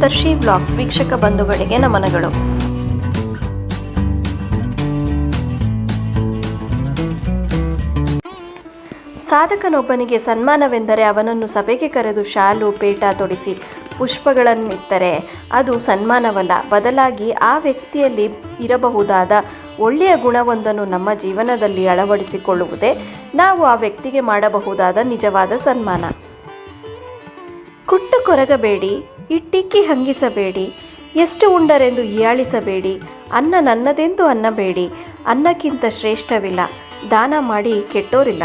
ಸಪ್ತರ್ಷಿ blogs ವೀಕ್ಷಕ ಬಂಧುಗಳಿಗೆ ನಮನಗಳು. ಸಾಧಕನೊಬ್ಬನಿಗೆ ಸನ್ಮಾನವೆಂದರೆ ಅವನನ್ನು ಸಭೆಗೆ ಕರೆದು ಶಾಲು, ಪೇಟ ತೊಡಿಸಿ ಪುಷ್ಪಗಳನ್ನಿತ್ತರೆ ಅದು ಸನ್ಮಾನವಲ್ಲ. ಬದಲಾಗಿ ಆ ವ್ಯಕ್ತಿಯಲ್ಲಿ ಇರಬಹುದಾದ ಒಳ್ಳೆಯ ಗುಣವೊಂದನ್ನು ನಮ್ಮ ಜೀವನದಲ್ಲಿ ಅಳವಡಿಸಿಕೊಳ್ಳುವುದೇ ನಾವು ಆ ವ್ಯಕ್ತಿಗೆ ಮಾಡಬಹುದಾದ ನಿಜವಾದ ಸನ್ಮಾನ. ಕುಟ್ಟು ಕೊರಗಬೇಡಿ ಇಟ್ಟಿಕ್ಕಿ ಹಂಗಿಸಬೇಡಿ, ಎಷ್ಟು ಉಂಡರೆಂದು ಹೀಯಾಳಿಸಬೇಡಿ, ಅನ್ನ ನನ್ನದೆಂದು ಅನ್ನಬೇಡಿ, ಅನ್ನಕ್ಕಿಂತ ಶ್ರೇಷ್ಠವಿಲ್ಲ, ದಾನ ಮಾಡಿ ಕೆಟ್ಟೋರಿಲ್ಲ.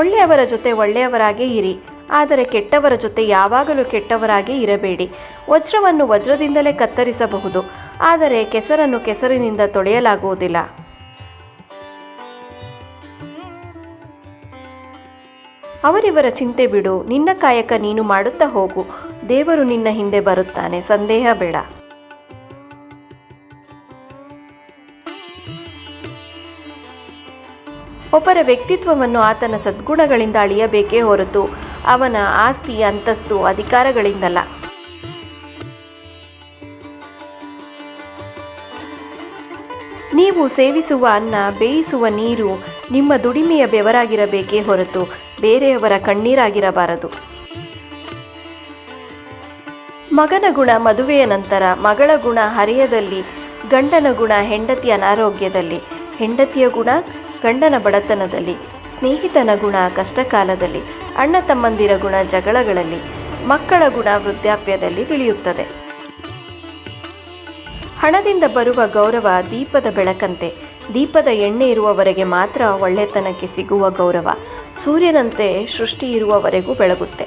ಒಳ್ಳೆಯವರ ಜೊತೆ ಒಳ್ಳೆಯವರಾಗೇ ಇರಿ, ಆದರೆ ಕೆಟ್ಟವರ ಜೊತೆ ಯಾವಾಗಲೂ ಕೆಟ್ಟವರಾಗಿ ಇರಬೇಡಿ. ವಜ್ರವನ್ನು ವಜ್ರದಿಂದಲೇ ಕತ್ತರಿಸಬಹುದು, ಆದರೆ ಕೆಸರನ್ನು ಕೆಸರಿನಿಂದ ತೊಳೆಯಲಾಗುವುದಿಲ್ಲ. ಅವರಿವರ ಚಿಂತೆ ಬಿಡು, ನಿನ್ನ ಕಾಯಕ ನೀನು ಮಾಡುತ್ತಾ ಹೋಗು. ದೇವರು ನಿನ್ನ ಹಿಂದೆ ಬರುತ್ತಾನೆ, ಸಂದೇಹ ಬೇಡ. ಒಬ್ಬರ ವ್ಯಕ್ತಿತ್ವವನ್ನು ಆತನ ಸದ್ಗುಣಗಳಿಂದ ಅಳಿಯಬೇಕೇ ಹೊರತು ಅವನ ಆಸ್ತಿ, ಅಂತಸ್ತು ಅಧಿಕಾರಗಳಿಂದಲ್ಲ. ನೀವು ಸೇವಿಸುವ ಅನ್ನ, ಬೇಯಿಸುವ ನೀರು ನಿಮ್ಮ ದುಡಿಮೆಯ ಬೆವರಾಗಿರಬೇಕೇ ಹೊರತು ಬೇರೆಯವರ ಕಣ್ಣೀರಾಗಿರಬಾರದು. ಮಗನ ಗುಣ ಮದುವೆಯ ನಂತರ ಮಗಳ ಗುಣ ಹರಿಯದಲ್ಲಿ, ಗಂಡನ ಗುಣ ಹೆಂಡತಿ ಅನಾರೋಗ್ಯದಲ್ಲಿ, ಹೆಂಡತಿಯ ಗುಣ ಗಂಡನ ಬಡತನದಲ್ಲಿ, ಸ್ನೇಹಿತನ ಗುಣ ಕಷ್ಟಕಾಲದಲ್ಲಿ, ಅಣ್ಣ ತಮ್ಮಂದಿರ ಗುಣ ಜಗಳಗಳಲ್ಲಿ, ಮಕ್ಕಳ ಗುಣ ವೃದ್ಧಾಪ್ಯದಲ್ಲಿ ತಿಳಿಯುತ್ತದೆ. ಹಣದಿಂದ ಬರುವ ಗೌರವ ದೀಪದ ಬೆಳಕಂತೆ ದೀಪದ ಎಣ್ಣೆ ಇರುವವರೆಗೆ ಮಾತ್ರ ಒಳ್ಳೆತನಕ್ಕೆ ಸಿಗುವ ಗೌರವ. ಸೂರ್ಯನಂತೆ ಸೃಷ್ಟಿ ಇರುವವರೆಗೂ ಬೆಳಗುತ್ತೆ.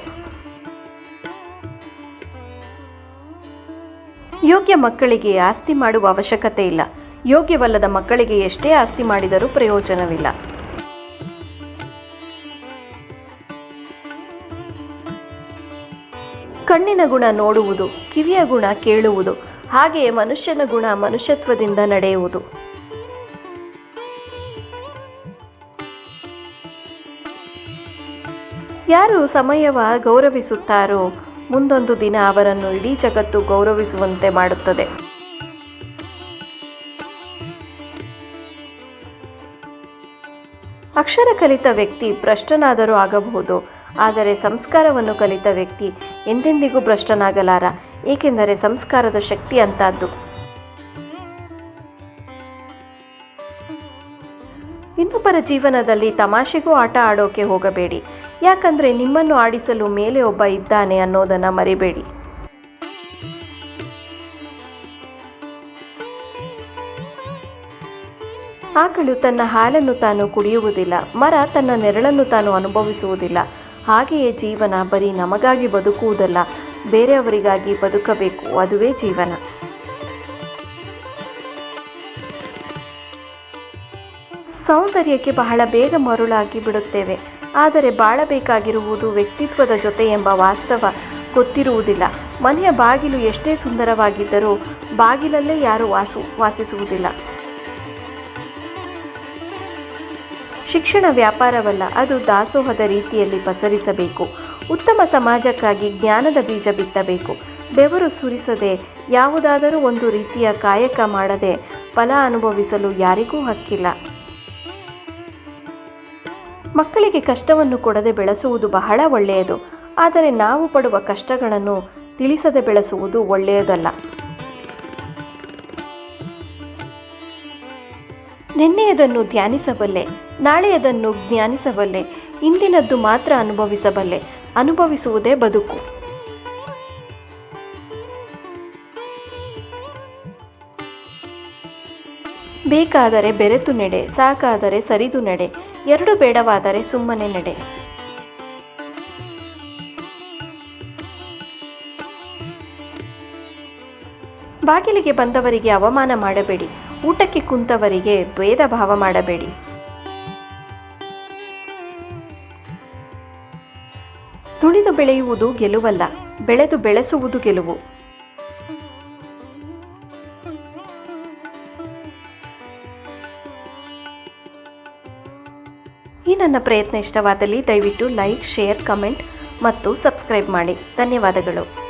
ಯೋಗ್ಯ ಮಕ್ಕಳಿಗೆ ಆಸ್ತಿ ಮಾಡುವ ಅವಶ್ಯಕತೆ ಇಲ್ಲ. ಯೋಗ್ಯವಲ್ಲದ ಮಕ್ಕಳಿಗೆ ಎಷ್ಟೇ ಆಸ್ತಿ ಮಾಡಿದರೂ ಪ್ರಯೋಜನವಿಲ್ಲ. ಕಣ್ಣಿನ ಗುಣ ನೋಡುವುದು, ಕಿವಿಯ ಗುಣ ಕೇಳುವುದು, ಹಾಗೆಯೇ ಮನುಷ್ಯನ ಗುಣ ಮನುಷ್ಯತ್ವದಿಂದ ನಡೆಯುವುದು. ಯಾರು ಸಮಯವ ಗೌರವಿಸುತ್ತಾರೋ? ಮುಂದೊಂದು ದಿನ ಅವರನ್ನು ಇಡೀ ಜಗತ್ತು ಗೌರವಿಸುವಂತೆ ಮಾಡುತ್ತದೆ. ಅಕ್ಷರ ಕಲಿತ ವ್ಯಕ್ತಿ ಭ್ರಷ್ಟನಾದರೂ ಆಗಬಹುದು. ಆದರೆ ಸಂಸ್ಕಾರವನ್ನು ಕಲಿತ ವ್ಯಕ್ತಿ ಎಂದೆಂದಿಗೂ ಭ್ರಷ್ಟನಾಗಲಾರ. ಏಕೆಂದರೆ ಸಂಸ್ಕಾರದ ಶಕ್ತಿ ಅಂತದ್ದು ಇನ್ನೊಬ್ಬರ ಜೀವನದಲ್ಲಿ ತಮಾಷೆಗೂ ಆಟ ಆಡೋಕೆ ಹೋಗಬೇಡಿ. ಯಾಕಂದ್ರೆ ನಿಮ್ಮನ್ನು ಆಡಿಸಲು ಮೇಲೆ ಒಬ್ಬ ಇದ್ದಾನೆ ಅನ್ನೋದನ್ನು ಮರಿಬೇಡಿ. ಆಕಳು ತನ್ನ ಹಾಲನ್ನು ತಾನು ಕುಡಿಯುವುದಿಲ್ಲ, ಮರ ತನ್ನ ನೆರಳನ್ನು ತಾನು ಅನುಭವಿಸುವುದಿಲ್ಲ. ಹಾಗೆಯೇ ಜೀವನ ಬರೀ ನಮಗಾಗಿ ಬದುಕುವುದಲ್ಲ, ಬೇರೆಯವರಿಗಾಗಿ ಬದುಕಬೇಕು, ಅದುವೇ ಜೀವನ. ಸೌಂದರ್ಯಕ್ಕೆ ಬಹಳ ಬೇಗ ಮರುಳಾಗಿ ಬಿಡುತ್ತೇವೆ. ಆದರೆ ಬಾಳಬೇಕಾಗಿರುವುದು ವ್ಯಕ್ತಿತ್ವದ ಜೊತೆ ಎಂಬ ವಾಸ್ತವ ಗೊತ್ತಿರುವುದಿಲ್ಲ. ಮನೆಯ ಬಾಗಿಲು ಎಷ್ಟೇ ಸುಂದರವಾಗಿದ್ದರೂ ಬಾಗಿಲಲ್ಲೇ ಯಾರೂ ವಾಸು, ವಾಸಿಸುವುದಿಲ್ಲ. ಶಿಕ್ಷಣ ವ್ಯಾಪಾರವಲ್ಲ, ಅದು ದಾಸೋಹದ ರೀತಿಯಲ್ಲಿ ಪಸರಿಸಬೇಕು. ಉತ್ತಮ ಸಮಾಜಕ್ಕಾಗಿ ಜ್ಞಾನದ ಬೀಜ ಬಿತ್ತಬೇಕು. ಬೆವರು ಸುರಿಸದೆ, ಯಾವುದಾದರೂ ಒಂದು ರೀತಿಯ ಕಾಯಕ ಮಾಡದೆ ಫಲ ಅನುಭವಿಸಲು ಯಾರಿಗೂ ಹಕ್ಕಿಲ್ಲ. ಮಕ್ಕಳಿಗೆ ಕಷ್ಟವನ್ನು ಕೊಡದೆ ಬೆಳೆಸುವುದು ಬಹಳ ಒಳ್ಳೆಯದು. ಆದರೆ ನಾವು ಪಡುವ ಕಷ್ಟಗಳನ್ನು ತಿಳಿಸದೆ ಬೆಳೆಸುವುದು ಒಳ್ಳೆಯದಲ್ಲ. ನಿನ್ನೆಯದನ್ನು ಧ್ಯಾನಿಸಬಲ್ಲೆ, ನಾಳೆಯದನ್ನು ಜ್ಞಾನಿಸಬಲ್ಲೆ, ಇಂದಿನದ್ದು ಮಾತ್ರ ಅನುಭವಿಸಬಲ್ಲೆ, ಅನುಭವಿಸುವುದೇ ಬದುಕು. ಬೇಕಾದರೆ ಬೆರೆತು ನಡೆ, ಸಾಕಾದರೆ ಸರಿದು ನಡೆ, ಎರಡು ಬೇಡವಾದರೆ ಸುಮ್ಮನೆ ನಡೆ. ಬಾಗಿಲಿಗೆ ಬಂದವರಿಗೆ ಅವಮಾನ ಮಾಡಬೇಡಿ, ಊಟಕ್ಕೆ ಕುಂತವರಿಗೆ ಭೇದ ಭಾವ ಮಾಡಬೇಡಿ. ತುಳಿದು ಬೆಳೆಯುವುದು ಗೆಲುವಲ್ಲ, ಬೆಳೆದು ಬೆಳೆಸುವುದು ಗೆಲುವು. ಈ ನನ್ನ ಪ್ರಯತ್ನ ಇಷ್ಟವಾದಲ್ಲಿ ದಯವಿಟ್ಟು ಲೈಕ್ ಶೇರ್ ಕಮೆಂಟ್ ಮತ್ತು ಸಬ್ಸ್ಕ್ರೈಬ್ ಮಾಡಿ. ಧನ್ಯವಾದಗಳು.